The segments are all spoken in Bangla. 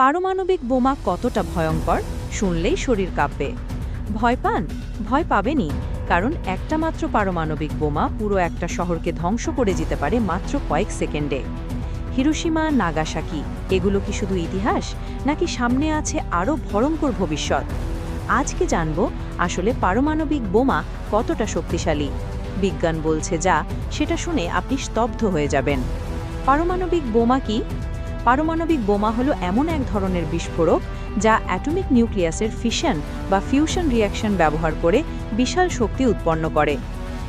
পারমাণবিক বোমা কতটা ভয়ঙ্কর শুনলেই শরীর কাঁপবে। ভয় পান? ভয় পাবেনই, কারণ একটা মাত্র পারমাণবিক বোমা পুরো একটা শহরকে ধ্বংস করে যেতে পারে মাত্র কয়েক সেকেন্ডে। হিরোশিমা, নাগাসাকি, এগুলো কি শুধু ইতিহাস, নাকি সামনে আছে আরও ভয়ঙ্কর ভবিষ্যৎ? আজকে জানব আসলে পারমাণবিক বোমা কতটা শক্তিশালী। বিজ্ঞান বলছে যা, সেটা শুনে আপনি স্তব্ধ হয়ে যাবেন। পারমাণবিক বোমা কি? পারমাণবিক বোমা হলো এমন এক ধরনের বিস্ফোরক যা অ্যাটমিক নিউক্লিয়াসের ফিশন বা ফিউশন রিয়াকশন ব্যবহার করে বিশাল শক্তি উৎপন্ন করে।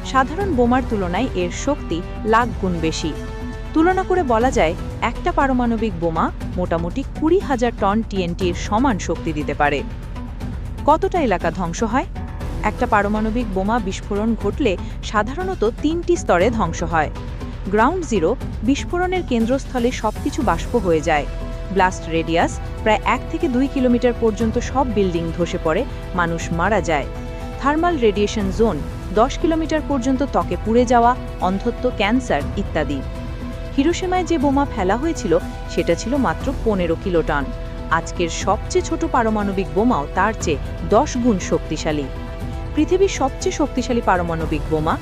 সাধারণ বোমার তুলনায় এর শক্তি লাখ গুণ বেশি। তুলনা করে বলা যায়, একটা পারমাণবিক বোমা মোটামুটি কুড়ি হাজার টন টিএনটির সমান শক্তি দিতে পারে। কতটা এলাকা ধ্বংস হয়? একটা পারমাণবিক বোমা বিস্ফোরণ ঘটলে সাধারণত তিনটি স্তরে ধ্বংস হয়। গ্রাউন্ড জিরো বিস্ফোরণের কেন্দ্রস্থলে সবকিছু বাষ্প হয়ে যায়। ব্লাস্ট রেডিয়াস প্রায় এক থেকে দুই কিলোমিটার পর্যন্ত সব বিল্ডিং ধসে পড়ে, মানুষ মারা যায়। থার্মাল রেডিয়েশন জোন দশ কিলোমিটার পর্যন্ত ত্বকে পুড়ে যাওয়া, অন্ধত্ব, ক্যান্সার ইত্যাদি। হিরোসীমায় যে বোমা ফেলা হয়েছিল, সেটা ছিল মাত্র পনেরো কিলোটন। আজকের সবচেয়ে ছোট পারমাণবিক বোমাও তার চেয়ে দশ গুণ শক্তিশালী। পৃথিবীর সবচেয়ে শক্তিশালী পারমাণবিক বোমা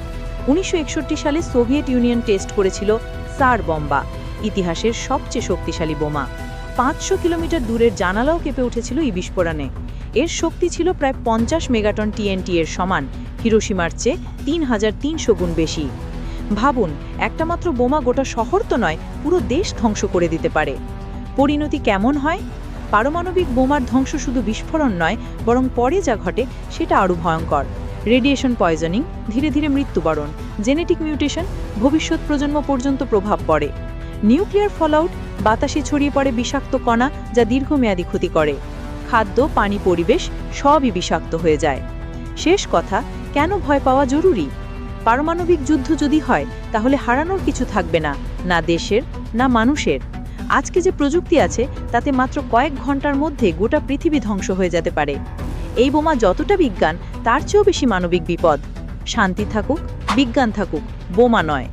উনিশশো একষট্টি সালে সোভিয়েত ইউনিয়ন টেস্ট করেছিল সার বম্বা, ইতিহাসের সবচেয়ে শক্তিশালী বোমা। পাঁচশো কিলোমিটার দূরের জানালাও কেঁপে উঠেছিল এই বিস্ফোরণে। এর শক্তি ছিল প্রায় পঞ্চাশ মেগাটন টিএনটি এর সমান হিরোসীমার চেয়ে তিন হাজার তিনশো গুণ বেশি। ভাবুন, একটা মাত্র বোমা গোটা শহর তো নয়, পুরো দেশ ধ্বংস করে দিতে পারে। পরিণতি কেমন হয়? পারমাণবিক বোমার ধ্বংস শুধু বিস্ফোরণ নয়, বরং পরে যা ঘটে সেটা আরও ভয়ঙ্কর। রেডিয়েশন পয়জনিং, ধীরে ধীরে মৃত্যুবরণ, জেনেটিক মিউটেশন, ভবিষ্যৎ প্রজন্ম পর্যন্ত প্রভাব পড়ে। নিউক্লিয়ার ফলআউট, বাতাসে ছড়িয়ে পড়ে বিষাক্ত কণা যা দীর্ঘমেয়াদী ক্ষতি করে। খাদ্য, পানি, পরিবেশ সবই বিষাক্ত হয়ে যায়। শেষ কথা, কেন ভয় পাওয়া জরুরি? পারমাণবিক যুদ্ধ যদি হয়, তাহলে হারানোর কিছু থাকবে না না দেশের, না মানুষের। আজকে যে প্রযুক্তি আছে, তাতে মাত্র কয়েক ঘণ্টার মধ্যে গোটা পৃথিবী ধ্বংস হয়ে যেতে পারে। এই বোমা যতটা বিজ্ঞান, তার চেয়েও বেশি মানবিক বিপদ। শান্তি থাকুক, বিজ্ঞান থাকুক, বোমা নয়।